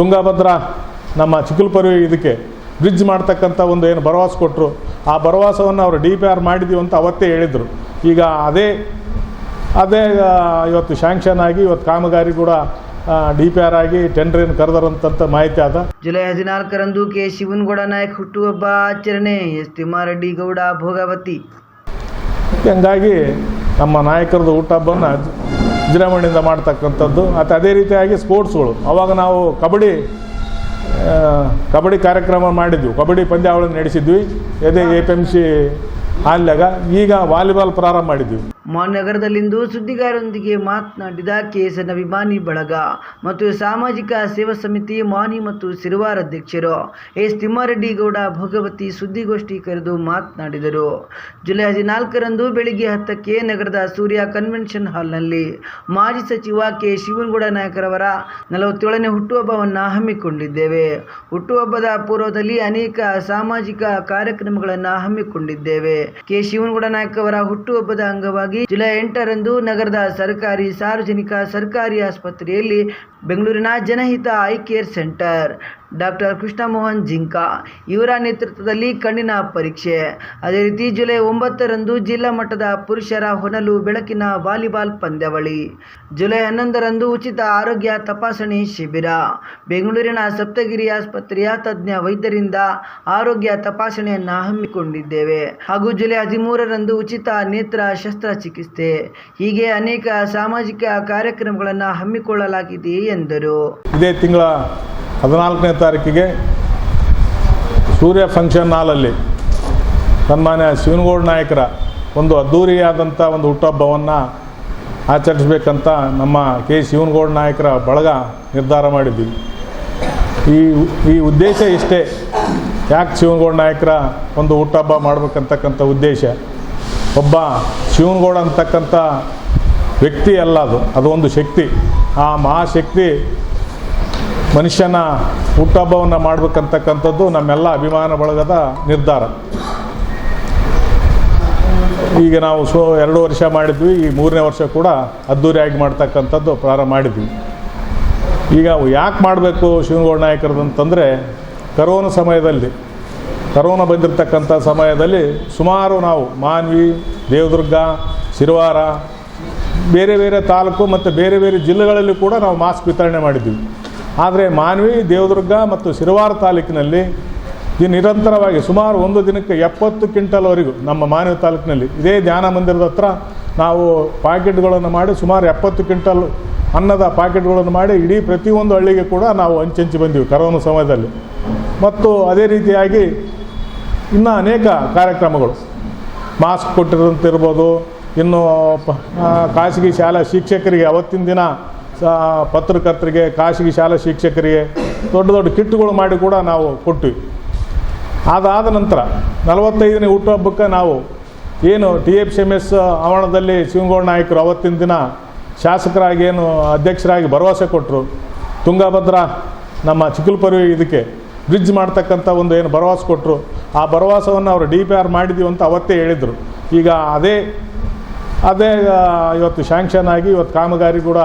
ತುಂಗಭದ್ರಾ ನಮ್ಮ ಚಿಕ್ಕಲ್ಪರಿ ಇದಕ್ಕೆ ಬ್ರಿಡ್ಜ್ ಮಾಡ್ತಕ್ಕಂಥ ಒಂದು ಏನು ಭರವಸೆ ಕೊಟ್ಟರು ಆ ಭರವಸವನ್ನು ಅವರು ಡಿ ಪಿ ಆರ್ ಮಾಡಿದ್ದೀವಿ ಅಂತ ಅವತ್ತೇ ಹೇಳಿದರು. ಈಗ ಅದೇ ಅದೇ ಇವತ್ತು ಶಾಂಕ್ಷನ್ ಆಗಿ ಇವತ್ತು ಕಾಮಗಾರಿ ಕೂಡ ಡಿ ಪಿ ಆರ್ ಆಗಿ ಟೆಂಡ್ರೇನು ಕರೆದರಂತ ಮಾಹಿತಿ ಆದ. ಜುಲೈ ಹದಿನಾಲ್ಕರಂದು ಕೆ ಶಿವನಗೌಡ ನಾಯಕ್ ಹುಟ್ಟುಹಬ್ಬ ಆಚರಣೆ ಎಸ್ ತಿಮ್ಮಾರೆಡ್ಡಿ ಗೌಡ ಭೋಗಾವತಿ. ಹಂಗಾಗಿ ನಮ್ಮ ನಾಯಕರದ್ದು ಹುಟ್ಟಹಬ್ಬವನ್ನು ವಿಜೃಂಭಣೆಯಿಂದ ಮಾಡ್ತಕ್ಕಂಥದ್ದು. ಮತ್ತು ಅದೇ ರೀತಿಯಾಗಿ ಸ್ಪೋರ್ಟ್ಸ್ಗಳು. ಅವಾಗ ನಾವು ಕಬಡ್ಡಿ ಕಬಡ್ಡಿ ಕಾರ್ಯಕ್ರಮ ಮಾಡಿದ್ವಿ. ಕಬಡ್ಡಿ ಪಂದ್ಯಾವಳಿ ನಡೆಸಿದ್ವಿ. ಅದೇ ಎ ಪಿ ಎಂ ಸಿ ಈಗ ವಾಲಿಬಾಲ್ ಪ್ರಾರಂಭ ಮಾಡಿದ್ವಿ. ಮಾನ್ಯನಗರದಲ್ಲಿಂದು ಸುದ್ದಿಗಾರರೊಂದಿಗೆ ಮಾತನಾಡಿದ ಕೆಎಸ್ಎನ್ ಅಭಿಮಾನಿ ಬಳಗ ಮತ್ತು ಸಾಮಾಜಿಕ ಸೇವಾ ಸಮಿತಿ ಮಾನಿ ಮತ್ತು ಸಿರುವಾರ ಅಧ್ಯಕ್ಷರು ಎಸ್ ತಿಮ್ಮಾರೆಡ್ಡಿಗೌಡ ಭಗವತಿ ಭೋಗವತಿ ಸುದ್ದಿಗೋಷ್ಠಿ ಕರೆದು ಮಾತನಾಡಿದರು. ಜುಲೈ ಹದಿನಾಲ್ಕರಂದು ಬೆಳಿಗ್ಗೆ ಹತ್ತಕ್ಕೆ ನಗರದ ಸೂರ್ಯ ಕನ್ವೆನ್ಷನ್ ಹಾಲ್ನಲ್ಲಿ ಮಾಜಿ ಸಚಿವ ಕೆ ಶಿವನಗೌಡ ನಾಯಕರವರ ನಲವತ್ತೇಳನೇ ಹುಟ್ಟುಹಬ್ಬವನ್ನು ಹಮ್ಮಿಕೊಂಡಿದ್ದೇವೆ. ಹುಟ್ಟುಹಬ್ಬದ ಪೂರ್ವದಲ್ಲಿ ಅನೇಕ ಸಾಮಾಜಿಕ ಕಾರ್ಯಕ್ರಮಗಳನ್ನು ಹಮ್ಮಿಕೊಂಡಿದ್ದೇವೆ. ಕೆ ಶಿವನಗೌಡ ನಾಯಕ್ ಅವರ ಹುಟ್ಟುಹಬ್ಬದ ಅಂಗವಾಗಿ ಜುಲೈ ಎಂಟರಂದು ನಗರದ ಸರ್ಕಾರಿ ಸಾರ್ವಜನಿಕ ಸರ್ಕಾರಿ ಆಸ್ಪತ್ರೆಯಲ್ಲಿ ಬೆಂಗಳೂರಿನ Janahita eye care centre. Doctor Krishnamohan Jinka ಇವರ ನೇತೃತ್ವದಲ್ಲಿ ಕಣ್ಣಿನ ಪರೀಕ್ಷೆ. ಅದೇ ರೀತಿ ಜುಲೈ ಒಂಬತ್ತರಂದು ಜಿಲ್ಲಾ ಮಟ್ಟದ ಪುರುಷರ ಹೊನಲು ಬೆಳಕಿನ ವಾಲಿಬಾಲ್ ಪಂದ್ಯಾವಳಿ. ಜುಲೈ ಹನ್ನೊಂದರಂದು ಉಚಿತ ಆರೋಗ್ಯ ತಪಾಸಣೆ ಶಿಬಿರ. ಬೆಂಗಳೂರಿನ ಸಪ್ತಗಿರಿ ಆಸ್ಪತ್ರೆಯ ತಜ್ಞ ವೈದ್ಯರಿಂದ ಆರೋಗ್ಯ ತಪಾಸಣೆಯನ್ನು ಹಮ್ಮಿಕೊಂಡಿದ್ದೇವೆ. ಹಾಗೂ ಜುಲೈ ಹದಿಮೂರರಂದು ಉಚಿತ ನೇತ್ರ ಶಸ್ತ್ರಚಿಕಿತ್ಸೆ. ಹೀಗೆ ಅನೇಕ ಸಾಮಾಜಿಕ ಕಾರ್ಯಕ್ರಮಗಳನ್ನು ಹಮ್ಮಿಕೊಳ್ಳಲಾಗಿದೆ ಎಂದರು. ಇದೇ ತಿಂಗಳ ಹದಿನಾಲ್ಕನೇ ತಾರೀಕಿಗೆ ಸೂರ್ಯ ಫಂಕ್ಷನ್ ಹಾಲಲ್ಲಿ ಸನ್ಮಾನ್ಯ ಶಿವನಗೌಡ ನಾಯಕರ ಒಂದು ಅದ್ಧೂರಿಯಾದಂಥ ಒಂದು ಹುಟ್ಟುಹಬ್ಬವನ್ನು ಆಚರಿಸಬೇಕಂತ ನಮ್ಮ ಕೆ ಶಿವನಗೌಡ ನಾಯಕರ ಬಳಗ ನಿರ್ಧಾರ ಮಾಡಿದ್ವಿ. ಈ ಈ ಉದ್ದೇಶ ಇಷ್ಟೇ. ಯಾಕೆ ಶಿವನಗೌಡ ನಾಯಕರ ಒಂದು ಹುಟ್ಟುಹಬ್ಬ ಮಾಡ್ಬೇಕಂತಕ್ಕಂಥ ಉದ್ದೇಶ? ಒಬ್ಬ ಶಿವನಗೌಡ ಅಂತಕ್ಕಂಥ ವ್ಯಕ್ತಿ ಅಲ್ಲ ಅದು. ಅದು ಒಂದು ಶಕ್ತಿ. ಆ ಮಹಾಶಕ್ತಿ ಮನುಷ್ಯನ ಹುಟ್ಟಹಬ್ಬವನ್ನು ಮಾಡ್ಬೇಕಂತಕ್ಕಂಥದ್ದು ನಮ್ಮೆಲ್ಲ ಅಭಿಮಾನ ಬಳಗದ ನಿರ್ಧಾರ. ಈಗ ನಾವು ಸೊ ಎರಡು ವರ್ಷ ಮಾಡಿದ್ವಿ, ಈ ಮೂರನೇ ವರ್ಷ ಕೂಡ ಅದ್ಧೂರಿಯಾಗಿ ಮಾಡ್ತಕ್ಕಂಥದ್ದು ಪ್ರಾರಂಭ ಮಾಡಿದ್ವಿ. ಈಗ ಯಾಕೆ ಮಾಡಬೇಕು ಶಿವನಗೌಡ ನಾಯಕರದ್ದು ಅಂತಂದರೆ, ಕರೋನಾ ಸಮಯದಲ್ಲಿ, ಕರೋನಾ ಬಂದಿರತಕ್ಕಂಥ ಸಮಯದಲ್ಲಿ ಸುಮಾರು ನಾವು ಮಾನ್ವಿ, ದೇವದುರ್ಗ, ಶಿರವಾರ, ಬೇರೆ ಬೇರೆ ತಾಲೂಕು ಮತ್ತು ಬೇರೆ ಬೇರೆ ಜಿಲ್ಲೆಗಳಲ್ಲಿ ಕೂಡ ನಾವು ಮಾಸ್ಕ್ ವಿತರಣೆ ಮಾಡಿದ್ವಿ. ಆದರೆ ಮಾನ್ವಿ ದೇವದುರ್ಗ ಮತ್ತು ಶಿರವಾರ ತಾಲೂಕಿನಲ್ಲಿ ಈ ನಿರಂತರವಾಗಿ ಸುಮಾರು ಒಂದು ದಿನಕ್ಕೆ ಎಪ್ಪತ್ತು ಕ್ವಿಂಟಲ್ವರೆಗೂ ನಮ್ಮ ಮಾನವ ತಾಲೂಕಿನಲ್ಲಿ ಇದೇ ಧ್ಯಾನ ಮಂದಿರದ ಹತ್ರ ನಾವು ಪಾಕೆಟ್ಗಳನ್ನು ಮಾಡಿ ಸುಮಾರು ಎಪ್ಪತ್ತು ಕ್ವಿಂಟಲ್ ಅನ್ನದ ಪಾಕೆಟ್ಗಳನ್ನು ಮಾಡಿ ಇಡೀ ಪ್ರತಿಯೊಂದು ಹಳ್ಳಿಗೆ ಕೂಡ ನಾವು ಹಂಚಿ ಬಂದೀವಿ ಕರೋನಾ ಸಮಯದಲ್ಲಿ. ಮತ್ತು ಅದೇ ರೀತಿಯಾಗಿ ಇನ್ನೂ ಅನೇಕ ಕಾರ್ಯಕ್ರಮಗಳು. ಮಾಸ್ಕ್ ಕೊಟ್ಟಿರೋಂತಿರ್ಬೋದು, ಇನ್ನು ಖಾಸಗಿ ಶಾಲಾ ಶಿಕ್ಷಕರಿಗೆ ಅವತ್ತಿನ ದಿನ ಪತ್ರಕರ್ತರಿಗೆ, ಖಾಸಗಿ ಶಾಲಾ ಶಿಕ್ಷಕರಿಗೆ ದೊಡ್ಡ ದೊಡ್ಡ ಕಿಟ್ಗಳು ಮಾಡಿ ಕೂಡ ನಾವು ಕೊಟ್ವಿ. ಅದಾದ ನಂತರ ನಲವತ್ತೈದನೇ ಹುಟ್ಟುಹಬ್ಬಕ್ಕೆ ನಾವು ಏನು T F C M S ಆವರಣದಲ್ಲಿ ಶಿವಗೌಡ ನಾಯಕರು ಅವತ್ತಿನ ದಿನ ಶಾಸಕರಾಗಿ ಏನು ಅಧ್ಯಕ್ಷರಾಗಿ ಭರವಸೆ ಕೊಟ್ಟರು ತುಂಗಭದ್ರಾ ನಮ್ಮ ಚಿಕ್ಕಲ್ಪರಿ ಇದಕ್ಕೆ ಬ್ರಿಡ್ಜ್ ಮಾಡ್ತಕ್ಕಂಥ ಒಂದು ಏನು ಭರವಸೆ ಕೊಟ್ಟರು ಆ ಭರವಸೆಯನ್ನು ಅವರು ಡಿ ಪಿ ಆರ್ ಮಾಡಿದ್ದೀವಿ ಅಂತ ಅವತ್ತೇ ಹೇಳಿದರು. ಈಗ ಅದೇ ಅದೇ ಇವತ್ತು ಶಾಂಕ್ಷನ್ ಆಗಿ ಇವತ್ತು ಕಾಮಗಾರಿ ಕೂಡ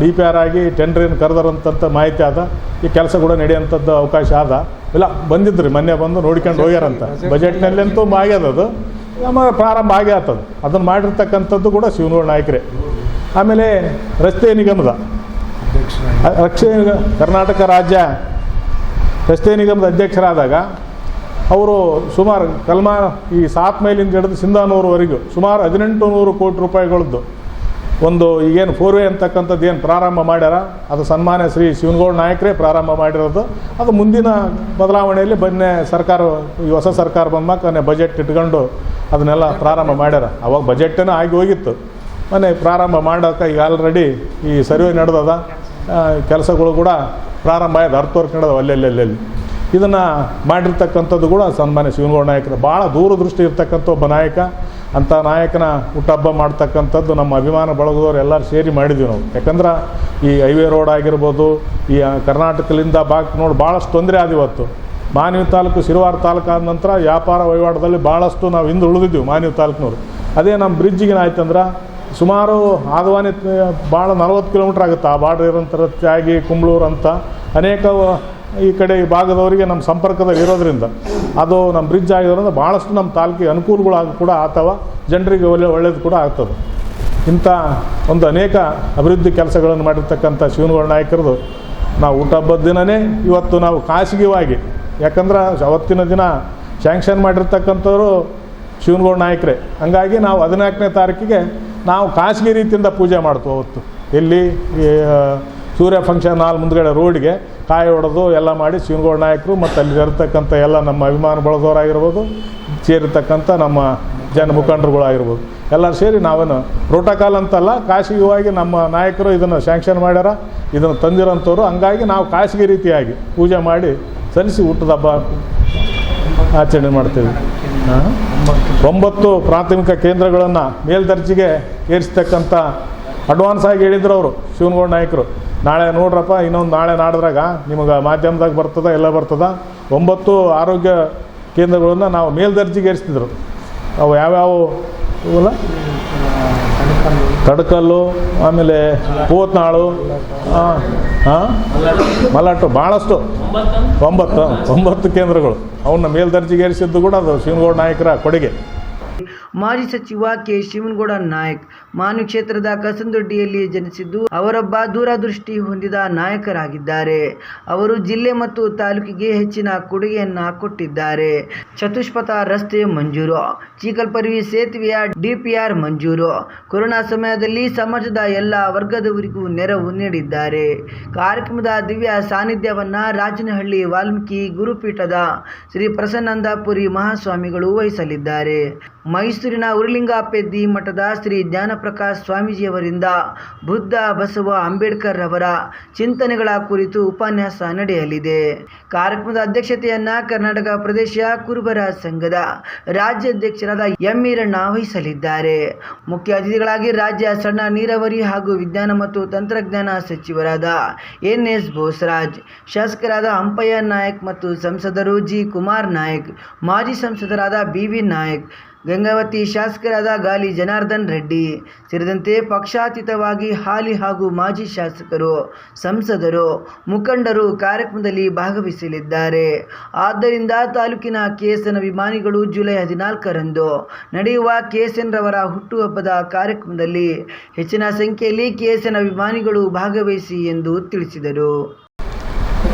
ಡಿ ಪಿ ಆರ್ ಆಗಿ ಟೆಂಡ್ರೇನು ಕರೆದರಂತ ಮಾಹಿತಿ ಆದ. ಈ ಕೆಲಸ ಕೂಡ ನಡೆಯುವಂಥದ್ದು ಅವಕಾಶ ಆದ. ಇಲ್ಲ, ಬಂದಿದ್ರಿ, ಮೊನ್ನೆ ಬಂದು ನೋಡ್ಕೊಂಡು ಹೋಗ್ಯಾರಂತ. ಬಜೆಟ್ನಲ್ಲಂತೂ ಆಗ್ಯದ ಅದು. ನಮ್ಮ ಪ್ರಾರಂಭ ಆಗೇ ಆಗ್ತದೆ ಅದನ್ನು ಮಾಡಿರ್ತಕ್ಕಂಥದ್ದು ಕೂಡ ಶಿವನೂರು ನಾಯಕರೇ. ಆಮೇಲೆ ರಸ್ತೆ ನಿಗಮದ. ರಕ್ಷೆ ಕರ್ನಾಟಕ ರಾಜ್ಯ ರಸ್ತೆ ನಿಗಮದ ಅಧ್ಯಕ್ಷರಾದಾಗ ಅವರು ಸುಮಾರು ಕಲ್ಮಾ, ಈ ಸಾತ್ ಮೈಲಿಂದ ಹಿಡಿದು ಸಿಂಧಾನೂರುವರೆಗೂ ಸುಮಾರು ಹದಿನೆಂಟು ನೂರು ಕೋಟಿ ರೂಪಾಯಿಗಳದ್ದು ಒಂದು ಈಗೇನು ಫೋರ್ವೇ ಅಂತಕ್ಕಂಥದ್ದು ಏನು ಪ್ರಾರಂಭ ಮಾಡ್ಯಾರ? ಅದು ಸನ್ಮಾನ್ಯ ಶ್ರೀ ಶಿವನಗೌಡ ನಾಯಕರೇ ಪ್ರಾರಂಭ ಮಾಡಿರೋದು. ಅದು ಮುಂದಿನ ಬದಲಾವಣೆಯಲ್ಲಿ ಬನ್ನೆ ಸರ್ಕಾರ, ಈ ಹೊಸ ಸರ್ಕಾರ ಬಂದಾಗ ಬಜೆಟ್ ಇಟ್ಕೊಂಡು ಅದನ್ನೆಲ್ಲ ಪ್ರಾರಂಭ ಮಾಡ್ಯಾರ. ಅವಾಗ ಬಜೆಟ್ಟೇನೋ ಆಗಿ ಹೋಗಿತ್ತು. ಮೊನ್ನೆ ಪ್ರಾರಂಭ ಮಾಡೋಕೆ ಈಗ ಆಲ್ರೆಡಿ ಈ ಸರ್ವೆ ನಡೆದದ. ಕೆಲಸಗಳು ಕೂಡ ಪ್ರಾರಂಭ ಆಯ್ತು. ಅರ್ಥ ವರ್ಕ್ ನಡೆದವ ಅಲ್ಲೆಲ್ಲೆಲ್ಲೆಲ್ಲಿ ಇದನ್ನು ಮಾಡಿರ್ತಕ್ಕಂಥದ್ದು ಕೂಡ ಸನ್ಮಾನ್ಯ ಶಿವನಗೌಡ ನಾಯಕರು. ಭಾಳ ದೂರದೃಷ್ಟಿ ಇರ್ತಕ್ಕಂಥ ಒಬ್ಬ ನಾಯಕ. ಅಂಥ ನಾಯಕನ ಹುಟ್ಟಹಬ್ಬ ಮಾಡ್ತಕ್ಕಂಥದ್ದು ನಮ್ಮ ಅಭಿಮಾನ ಬಳಗದವ್ರು ಎಲ್ಲರೂ ಸೇರಿ ಮಾಡಿದ್ವಿ ನಾವು. ಯಾಕಂದ್ರೆ ಈ ಹೈವೇ ರೋಡ್ ಆಗಿರ್ಬೋದು, ಈ ಕರ್ನಾಟಕದಿಂದ ಬಾಕ್ ನೋಡಿ ಭಾಳಷ್ಟು ತೊಂದರೆ ಆದ ಇವತ್ತು. ಮಾನವಿ ತಾಲೂಕು ಸಿರುವಾರ ತಾಲೂಕು ಆದ ನಂತರ ವ್ಯಾಪಾರ ವಹಿವಾಟದಲ್ಲಿ ಭಾಳಷ್ಟು ನಾವು ಹಿಂದೆ ಉಳಿದಿದ್ದೀವಿ ಮಾನವಿ ತಾಲೂಕಿನವ್ರು. ಅದೇ ನಮ್ಮ ಬ್ರಿಡ್ಜಿಗೆ ಆಯ್ತಂದ್ರೆ ಸುಮಾರು ಆದವಾನಿ ಭಾಳ ನಲವತ್ತು ಕಿಲೋಮೀಟ್ರ್ ಆಗುತ್ತೆ ಆ ಬಾರ್ಡ್ರ್ ಇರೋಂಥ ತ್ಯಾಗಿ ಕುಂಬ್ಳೂರು ಅಂತ. ಅನೇಕ ಈ ಕಡೆ ಈ ಭಾಗದವರಿಗೆ ನಮ್ಮ ಸಂಪರ್ಕದಲ್ಲಿ ಇರೋದ್ರಿಂದ. ಅದು ನಮ್ಮ ಬ್ರಿಡ್ಜ್ ಆಗಿರೋದ್ರಿಂದ ಭಾಳಷ್ಟು ನಮ್ಮ ತಾಲೂಕಿಗೆ ಅನುಕೂಲಗಳಾಗ ಕೂಡ ಅಥವಾ ಜನರಿಗೆ ಒಳ್ಳೆ ಒಳ್ಳೇದು ಕೂಡ ಆಗ್ತದೆ. ಇಂಥ ಒಂದು ಅನೇಕ ಅಭಿವೃದ್ಧಿ ಕೆಲಸಗಳನ್ನು ಮಾಡಿರ್ತಕ್ಕಂಥ ಶಿವನಗೌಡ ನಾಯಕರದು, ನಾವು ಊಟ ಹಬ್ಬದ ದಿನವೇ ಇವತ್ತು ನಾವು ಖಾಸಗಿವಾಗಿ, ಯಾಕಂದ್ರೆ ಅವತ್ತಿನ ದಿನ ಶ್ಯಾಂಕ್ಷನ್ ಮಾಡಿರ್ತಕ್ಕಂಥವ್ರು ಶಿವನಗೌಡ ನಾಯಕರೇ. ಹಂಗಾಗಿ ನಾವು ಹದಿನಾಲ್ಕನೇ ತಾರೀಕಿಗೆ ನಾವು ಖಾಸಗಿ ರೀತಿಯಿಂದ ಪೂಜೆ ಮಾಡ್ತೀವಿ ಅವತ್ತು. ಎಲ್ಲಿ ಸೂರ್ಯ ಫಂಕ್ಷನ್ ಹಾಲ್ ಮುಂದ್ಗಡೆ ರೋಡ್ಗೆ ಕಾಯಿ ಹೊಡೆದು ಎಲ್ಲ ಮಾಡಿ ಶಿವನಗೌಡ ನಾಯಕರು ಮತ್ತು ಅಲ್ಲಿ ಇರತಕ್ಕಂಥ ಎಲ್ಲ ನಮ್ಮ ಅಭಿಮಾನ ಬಳಸೋರಾಗಿರ್ಬೋದು ಸೇರಿರ್ತಕ್ಕಂಥ ನಮ್ಮ ಜನ ಮುಖಂಡರುಗಳಾಗಿರ್ಬೋದು. ಎಲ್ಲರೂ ಸೇರಿ ನಾವೇನು ಪ್ರೋಟೋಕಾಲ್ ಅಂತಲ್ಲ ಖಾಸಗಿಯಾಗಿ ನಮ್ಮ ನಾಯಕರು ಇದನ್ನು ಸ್ಯಾಂಕ್ಷನ್ ಮಾಡ್ಯಾರ, ಇದನ್ನು ತಂದಿರೋಂಥವ್ರು, ಹಂಗಾಗಿ ನಾವು ಖಾಸಗಿ ರೀತಿಯಾಗಿ ಪೂಜೆ ಮಾಡಿ ಸಲ್ಲಿಸಿ ಊಟದ ಹಬ್ಬ ಆಚರಣೆ ಮಾಡ್ತೀವಿ? ಒಂಬತ್ತು ಪ್ರಾಥಮಿಕ ಕೇಂದ್ರಗಳನ್ನು ಮೇಲ್ದರ್ಜೆಗೆ ಏರಿಸ್ತಕ್ಕಂಥ ಅಡ್ವಾನ್ಸ್ ಆಗಿ ಹೇಳಿದ್ರು ಅವರು ಶಿವನಗೌಡ ನಾಯಕರು. ನಾಳೆ ನೋಡ್ರಪ್ಪ, ಇನ್ನೊಂದು ನಾಳೆ ನಾಡಿದ್ರಾಗ ನಿಮಗೆ ಮಾಧ್ಯಮದಾಗ ಬರ್ತದ, ಎಲ್ಲ ಬರ್ತದ. ಒಂಬತ್ತು ಆರೋಗ್ಯ ಕೇಂದ್ರಗಳನ್ನು ನಾವು ಮೇಲ್ದರ್ಜೆಗೇರಿಸ್ತಿದ್ರು ಅವು ಯಾವ್ಯಾವ? ಇವಲ್ಲ? ತಡಕಲ್ಲು, ಆಮೇಲೆ ಪೂತ್ನಾಳು ಹಾಂ ಮಲಾಟು ಭಾಳಷ್ಟು ಒಂಬತ್ತು ಒಂಬತ್ತು ಕೇಂದ್ರಗಳು. ಅವನ್ನ ಮೇಲ್ದರ್ಜೆಗೇರಿಸಿದ್ದು ಕೂಡ ಅದು ಶಿವನಗೌಡ ನಾಯಕರ ಕೊಡುಗೆ. ಮಾಜಿ ಸಚಿವ ಕೆ. ಶಿವನಗೌಡ ನಾಯಕ್ ಮಾನು ಕ್ಷೇತ್ರದ ಕಸಂದೊಡ್ಡಿಯಲ್ಲಿ ಜನಿಸಿದ್ದು ಅವರೊಬ್ಬ ದೂರದೃಷ್ಟಿ ಹೊಂದಿದ ನಾಯಕರಾಗಿದ್ದಾರೆ. ಅವರು ಜಿಲ್ಲೆ ಮತ್ತು ತಾಲೂಕಿಗೆ ಹೆಚ್ಚಿನ ಕೊಡುಗೆಯನ್ನ ಕೊಟ್ಟಿದ್ದಾರೆ. ಚತುಷ್ಪಥ ರಸ್ತೆ ಮಂಜೂರು ಚೀಕಲ್ಪರ್ವಿ ಸೇತುವೆಯ ಡಿಪಿಆರ್ ಮಂಜೂರು, ಕೊರೋನಾ ಸಮಯದಲ್ಲಿ ಸಮಾಜದ ಎಲ್ಲ ವರ್ಗದವರಿಗೂ ನೆರವು ನೀಡಿದ್ದಾರೆ. ಕಾರ್ಯಕ್ರಮದ ದಿವ್ಯ ಸಾನ್ನಿಧ್ಯವನ್ನ ರಾಜನಹಳ್ಳಿ ವಾಲ್ಮೀಕಿ ಗುರುಪೀಠದ ಶ್ರೀ ಪ್ರಸನ್ನಂದಪುರಿ ಮಹಾಸ್ವಾಮಿಗಳು ವಹಿಸಲಿದ್ದಾರೆ. ಮೈಸೂರಿನ ಉರುಲಿಂಗಪೆದ್ದಿ ಮಠದ ಶ್ರೀ ಜ್ಞಾನಪ್ರಕಾಶ್ ಸ್ವಾಮೀಜಿಯವರಿಂದ ಬುದ್ಧ ಬಸವ ಅಂಬೇಡ್ಕರ್ ಅವರ ಚಿಂತನೆಗಳ ಕುರಿತು ಉಪನ್ಯಾಸ ನಡೆಯಲಿದೆ. ಕಾರ್ಯಕ್ರಮದ ಅಧ್ಯಕ್ಷತೆಯನ್ನ ಕರ್ನಾಟಕ ಪ್ರದೇಶ ಕುರುಬರ ಸಂಘದ ರಾಜ್ಯಾಧ್ಯಕ್ಷರಾದ ಎಂ ಈರಣ್ಣ ವಹಿಸಲಿದ್ದಾರೆ. ಮುಖ್ಯ ಅತಿಥಿಗಳಾಗಿ ರಾಜ್ಯ ಸಣ್ಣ ನೀರಾವರಿ ಹಾಗೂ ವಿಜ್ಞಾನ ಮತ್ತು ತಂತ್ರಜ್ಞಾನ ಸಚಿವರಾದ ಎನ್ ಎಸ್ ಬೋಸರಾಜ್, ಶಾಸಕರಾದ ಅಂಪಯ್ಯ ನಾಯಕ್ ಮತ್ತು ಸಂಸದರು ಜಿ ಕುಮಾರ್ ನಾಯಕ್, ಮಾಜಿ ಸಂಸದರಾದ ಬಿ ವಿ ನಾಯಕ್ ಗಂಗಾವತಿ ಶಾಸಕರಾದ ಗಾಲಿ ಜನಾರ್ದನ್ ರೆಡ್ಡಿ ಸೇರಿದಂತೆ ಪಕ್ಷಾತೀತವಾಗಿ ಹಾಲಿ ಹಾಗೂ ಮಾಜಿ ಶಾಸಕರು, ಸಂಸದರು, ಮುಖಂಡರು ಕಾರ್ಯಕ್ರಮದಲ್ಲಿ ಭಾಗವಹಿಸಲಿದ್ದಾರೆ. ಆದ್ದರಿಂದ ತಾಲೂಕಿನ ಕೆಎಸ್ಎನ್ ಅಭಿಮಾನಿಗಳು ಜುಲೈ ಹದಿನಾಲ್ಕರಂದು ನಡೆಯುವ ಕೆಎಸ್ಎನ್ ರವರ ಹುಟ್ಟುಹಬ್ಬದ ಕಾರ್ಯಕ್ರಮದಲ್ಲಿ ಹೆಚ್ಚಿನ ಸಂಖ್ಯೆಯಲ್ಲಿ ಕೆಎಸ್ಎನ್ ಅಭಿಮಾನಿಗಳು ಭಾಗವಹಿಸಿ ಎಂದು ತಿಳಿಸಿದರು.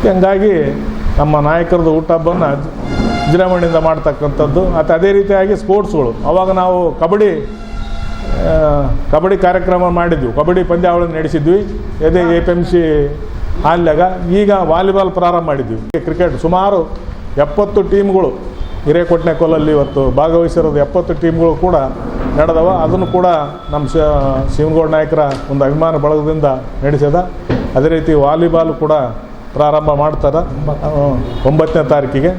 ಹಂಗಾಗಿ ನಮ್ಮ ನಾಯಕರದ ಊಟ ವಿಜೃಂಭಣೆಯಿಂದ ಮಾಡ್ತಕ್ಕಂಥದ್ದು. ಮತ್ತು ಅದೇ ರೀತಿಯಾಗಿ ಸ್ಪೋರ್ಟ್ಸ್ಗಳು. ಅವಾಗ ನಾವು ಕಬಡ್ಡಿ ಕಬಡ್ಡಿ ಕಾರ್ಯಕ್ರಮ ಮಾಡಿದ್ವಿ. ಕಬಡ್ಡಿ ಪಂದ್ಯಾವಳಿ ನಡೆಸಿದ್ವಿ. ಅದೇ ಎ ಪಿ ಎಂ ಸಿ ಹಾಲ್ಯಾಗ. ಈಗ ವಾಲಿಬಾಲ್ ಪ್ರಾರಂಭ ಮಾಡಿದ್ವಿ. ಕ್ರಿಕೆಟ್ ಸುಮಾರು ಎಪ್ಪತ್ತು ಟೀಮ್ಗಳು ಹಿರೇಕೋಟ್ನೆ ಕೊಲ್ಲಲ್ಲಿ ಇವತ್ತು ಭಾಗವಹಿಸಿರೋದು ಎಪ್ಪತ್ತು ಟೀಮ್ಗಳು ಕೂಡ ನಡೆದವ. ಅದನ್ನು ಕೂಡ ನಮ್ಮ ಶಿವನಗೌಡ ನಾಯಕರ ಒಂದು ಅಭಿಮಾನ ಬಳಗದಿಂದ ನಡೆಸಿದ. ಅದೇ ರೀತಿ ವಾಲಿಬಾಲ್ ಕೂಡ ಪ್ರಾರಂಭ ಮಾಡ್ತಾರೆ. ಒಂಬತ್ತನೇ ತಾರೀಕಿಗೆ.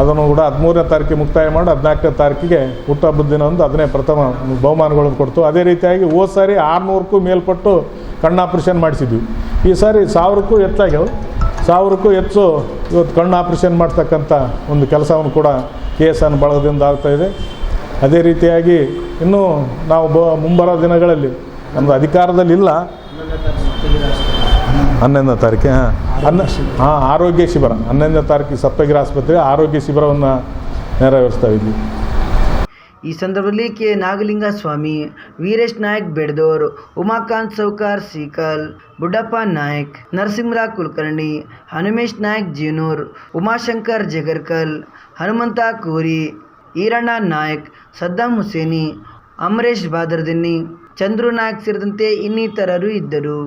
ಅದನ್ನು ಕೂಡ ಹದಿಮೂರನೇ ತಾರೀಕಿಗೆ ಮುಕ್ತಾಯ ಮಾಡಿ ಹದಿನಾಲ್ಕನೇ ತಾರೀಕಿಗೆ ಹುಟ್ಟಹಬ್ಬದ ದಿನ ಒಂದು ಅದನ್ನೇ ಪ್ರಥಮ ಬಹುಮಾನಗಳನ್ನು ಕೊಡ್ತು. ಅದೇ ರೀತಿಯಾಗಿ ಹೋದ ಸಾರಿ ಆರುನೂರಕ್ಕೂ ಮೇಲ್ಪಟ್ಟು ಕಣ್ಣು ಆಪ್ರೇಷನ್ ಮಾಡಿಸಿದ್ವಿ. ಈ ಸಾರಿ ಸಾವಿರಕ್ಕೂ ಹೆಚ್ಚಾಗ್ಯವು. ಸಾವಿರಕ್ಕೂ ಹೆಚ್ಚು ಇವತ್ತು ಕಣ್ಣು ಆಪ್ರೇಷನ್ ಮಾಡ್ತಕ್ಕಂಥ ಒಂದು ಕೆಲಸವನ್ನು ಕೂಡ ಕೆ ಎಸ್ ಎನ್ ಬಳಗದಿಂದ ಆಗ್ತಾಯಿದೆ ಅದೇ ರೀತಿಯಾಗಿ ಇನ್ನೂ ನಾವು ಬ ಮುಂಬರೋ ದಿನಗಳಲ್ಲಿ ನಮ್ಮದು ಅಧಿಕಾರದಲ್ಲಿ ಇಲ್ಲ ಹನ್ನೊಂದನೇ ತಾರೀಕು ಹಾಂ. ಹನ್ನ ಹಾಂ ಆರೋಗ್ಯ ಶಿಬಿರ. ಹನ್ನೊಂದನೇ ತಾರೀಕು ಸಪ್ತಗಿರಿ ಆಸ್ಪತ್ರೆ ಆರೋಗ್ಯ ಶಿಬಿರವನ್ನು ನೆರವೇರಿಸ್ತಾ ಇದ್ವಿ ಈ ಸಂದರ್ಭದಲ್ಲಿ ಕೆ. ನಾಗಲಿಂಗ ಸ್ವಾಮಿ ವೀರೇಶ್ ನಾಯಕ್ ಬೆಡ್ದೋರ್ ಉಮಾಕಾಂತ್ ಸೌಕಾರ್ ಸೀಕಲ್ ಬುಡ್ಡಪ್ಪ ನಾಯಕ್ ನರಸಿಂಹರಾವ್ ಕುಲಕರ್ಣಿ ಹನುಮೇಶ್ ನಾಯಕ್ ಜೀನೂರ್ ಉಮಾಶಂಕರ್ ಜಗರ್ಕಲ್ ಹನುಮಂತ ಕೋರಿ ಈರಣ್ಣ ನಾಯಕ್ ಸದ್ದಾಂ ಹುಸೇನಿ ಅಮರೇಶ್ ಬಾದರ್ದಿನ್ನಿ ಚಂದ್ರು ನಾಯಕ್ ಸೇರಿದಂತೆ ಇನ್ನಿತರರು ಇದ್ದರು.